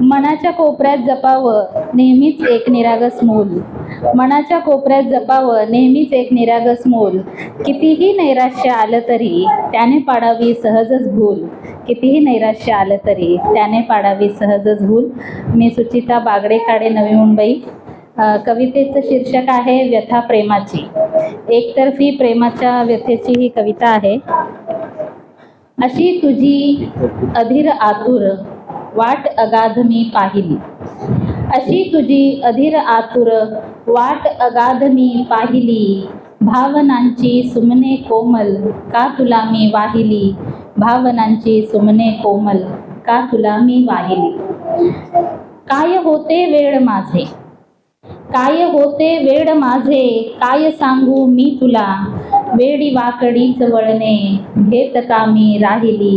मनाच्या कोपऱ्यात जपावं नेहमीच एक निरागस मूल. मनाच्या कोपऱ्यात जपावं नेहमीच एक निरागस मूल. कितीही नैराश्य आलं तरी त्याने पाडावी सहजच भूल. कितीही नैराश्य आलं तरी त्याने पाडावी सहजच भूल. मी सुचिता बागडे काडे नवी मुंबई. कवितेचं शीर्षक आहे व्यथा प्रेमाची. एकतर्फी प्रेमाच्या व्यथेची ही कविता आहे. अशी तुझी अधीर आतुर वाट अगाध मी पाहिली. अशी तुझी अधीर आतुर वाट अगाध मी पाहिली. भावनांची सुमने कोमल का तुला मी वाहिली? भावनांची सुमने कोमल का तुला मी वाहिली? काय होते वेळ माझे? काय होते वेड माझे? काय सांगू मी तुला? वेडी वाकडीच वळणे घेत का मी राहिली?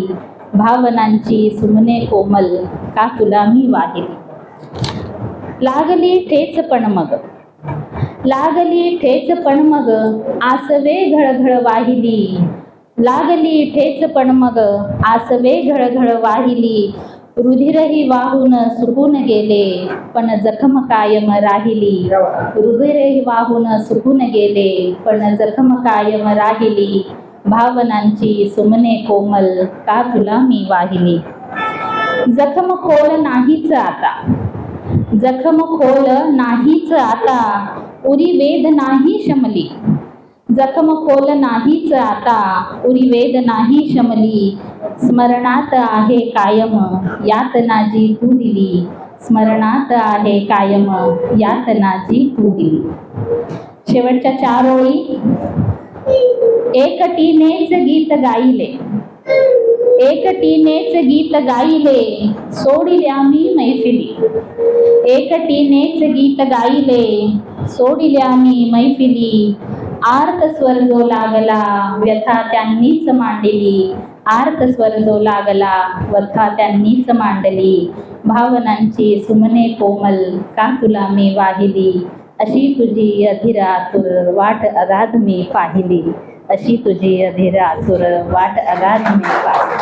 भावनांची सुमने कोमल का तुला मी वाहिली? लागली ठेच पण मग. लागली ठेच पण मग आसवे घळघळ वाहिली. लागली ठेच पण मग आसवे घळघळ वाहिली. रुधिरही वाहून सुकून गेले पण जखम कायम राहिली. रुधिरही वाहून सुकून गेले पण जखम कायम राहिली. भावनांची सुमने कोमल का तुला मी वाहिली? जखम खोल नाहीच आता. जखम खोल नाहीच आता. उरी वेद नाही शमली. जखम खोल नाहीच आता. उरी वेद नाही शमली. स्मरणात आहे कायम यातना जी तू दिली. स्मरणात आहे कायम यातना जी तू दिली. शेवटच्या चार ओळी. एकटीनेच गीत गाईले. एकटीनेच गीत गाईले सोडिल्या मी मैफिली. एकटीनेच गीत गाईले सोडिल्या मी मैफिली. आर्त स्वर जो लागला व्यथा त्यांनीच मांडली. आर्त स्वर जो लागला व्यथा त्यांनीच मांडली. भावनांची सुमने कोमल का तुला मी वाहिली? अशी तुझी अधिरातुर वाट अराध मी पाहिली. अशी तुझी अधीर सुर वाट अगाध मी पाहिली